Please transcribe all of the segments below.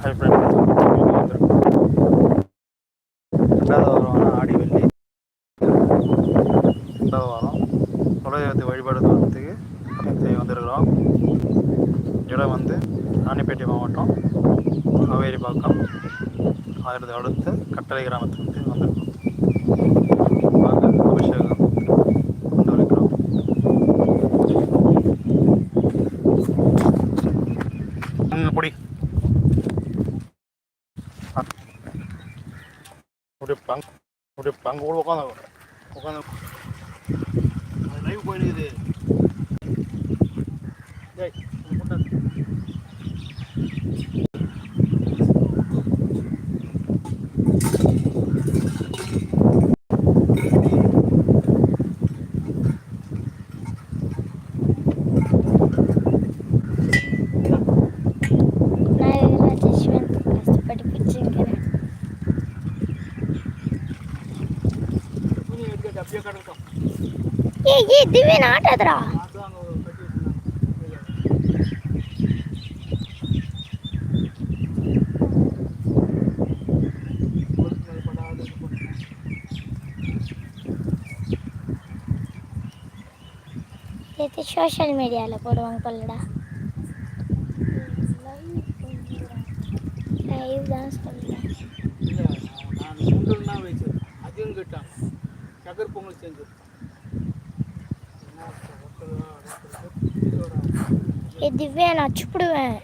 High friend ரெண்டாவது வாரம் ஆடி வெள்ளி ரெண்டாவது வாரம் குலதெய்வத்தை வழிபாடு தூரத்துக்கு வந்திருக்கிறோம் இடம் வந்து ராணிப்பேட்டை மாவட்டம் காவேரிப்பாக்கம் அதற்கு அடுத்து கட்டளை கிராமத்துக்கு வந்திருக்கோம் வாங்க அபிஷேகம் கொண்டு வருகிறோம் பொடி அப்படியே பங்க் அப்படியே பங்கு கூட உட்காந்து உட்காந்து லைவ் போயிடுது டேய் அதான் அங்கே கட்டி வச்சுருந்தாங்க இது சோஷியல் மீடியாவில் போடுவாங்க போலடா. லைவ் தான் சொல்கிறேன் சக்கரை பொங்கல் செஞ்சு இதுவே நான் அச்சுப்பிடுவேன்.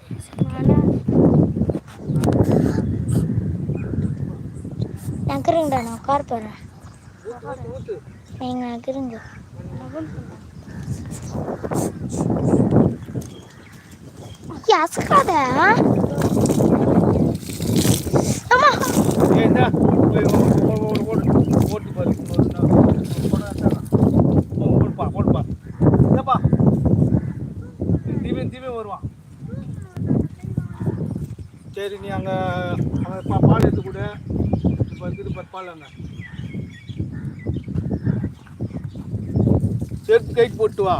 நகருங்கடா நான் உட்கார போகிறேன் நீங்கள் நகருங்க ஐயா, அசக்காத சரி நீ அங்கே அங்கே பா பால் எடுத்து கொடு. இப்போ இருக்குது பத்து பால் அங்கே. சேர்த்து கைட் போட்டு வா.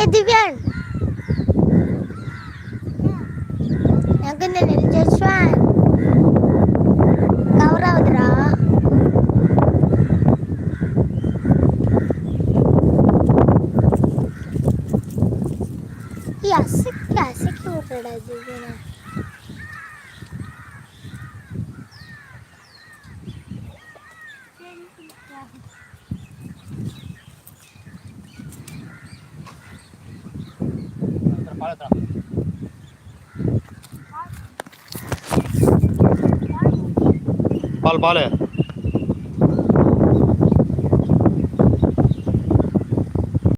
એ દિવ્યાન I'm gonna need just one. Kaura udra. Yes, yes, क्यों पड़ा दिव्यान பால் பால்